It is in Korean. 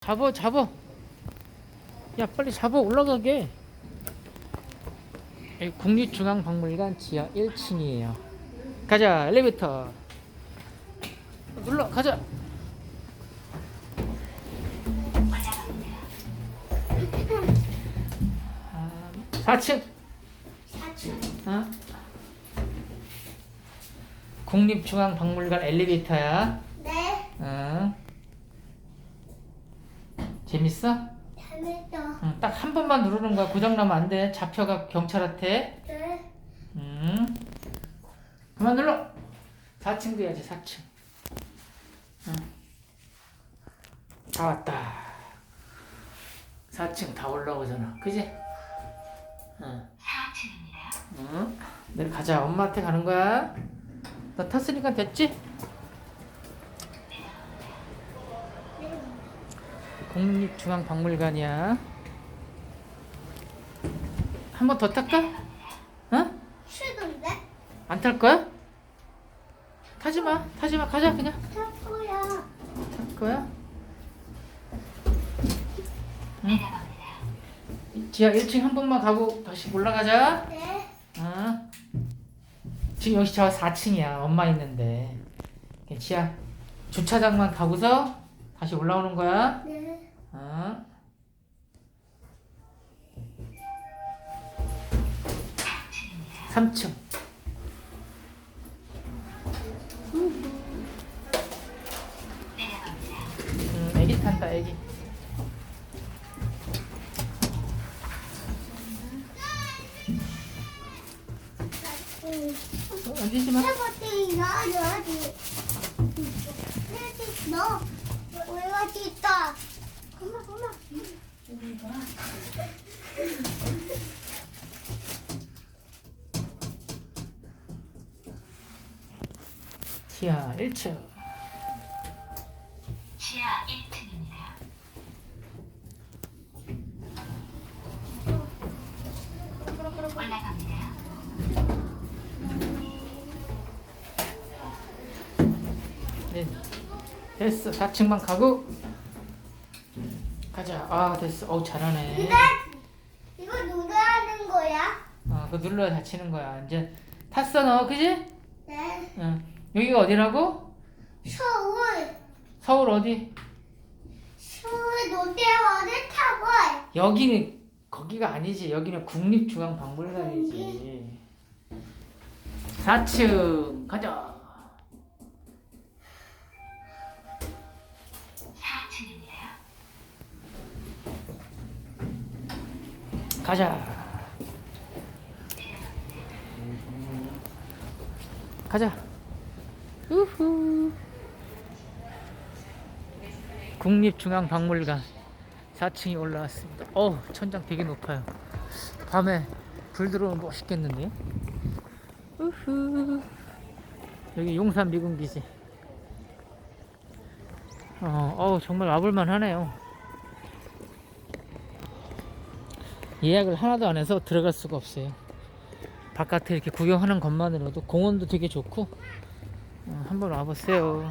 잡어 잡어 야 빨리 잡어 올라가게. 국립중앙박물관 지하 1층이에요. 가자 엘리베이터. 눌러 가자. 아, 4층. 사춘. 어? 국립중앙박물관 엘리베이터야 네. 어. 재밌어? 재밌다. 딱한 번만 누르는 거야. 고장나면 안 돼. 잡혀가 경찰한테. 네. 음. 그만 눌러. 4층 돼야지, 4층. 응. 다 왔다. 4층 다 올라오잖아. 그지? 응. 4층입니다. 응. 내려가자. 엄마한테 가는 거야. 너 탔으니까 됐지? 국립중앙박물관이야. 한 번 더 탈까? 어? 싫던데? 안 탈 거야? 타지 마. 타지 마. 가자 그냥. 탈 거야. 탈 거야? 내려갑니다. 지하 1층 한 번만 가고 다시 올라가자. 네. 어? 지금 여기 저 4층이야. 엄마 있는데. 지하 주차장만 가고서 다시 올라오는 거야. 네. 어? 3층. 내려갑니다. 음, 애기 탄다, 애기. 응. 어, 얹지 마. 너. 왜 여기 있다? 지하 1층. 지하 1층입니다. 올라갑니다. 네. 됐어. 4층만 가고. 가자. 아, 됐어. 어우, 잘하네. 근데 이거 누가 하는 거야? 어, 그거 눌러야 다치는 거야. 이제 탔어, 너. 그지? 네. 응. 여기가 어디라고? 서울. 서울 어디? 서울 논대원을 타고. 여기는 거기가 아니지. 여기는 국립중앙박물관이지. 4층 가자. 가자. 가자. 우후. 국립중앙박물관 4층이 올라왔습니다. 어, 천장 되게 높아요. 밤에 불 들어오면 멋있겠는데요? 우후. 여기 용산 미군기지. 어, 어 정말 와볼만 하네요. 예약을 하나도 안 해서 들어갈 수가 없어요. 바깥에 이렇게 구경하는 것만으로도 공원도 되게 좋고 어, 한번 와보세요.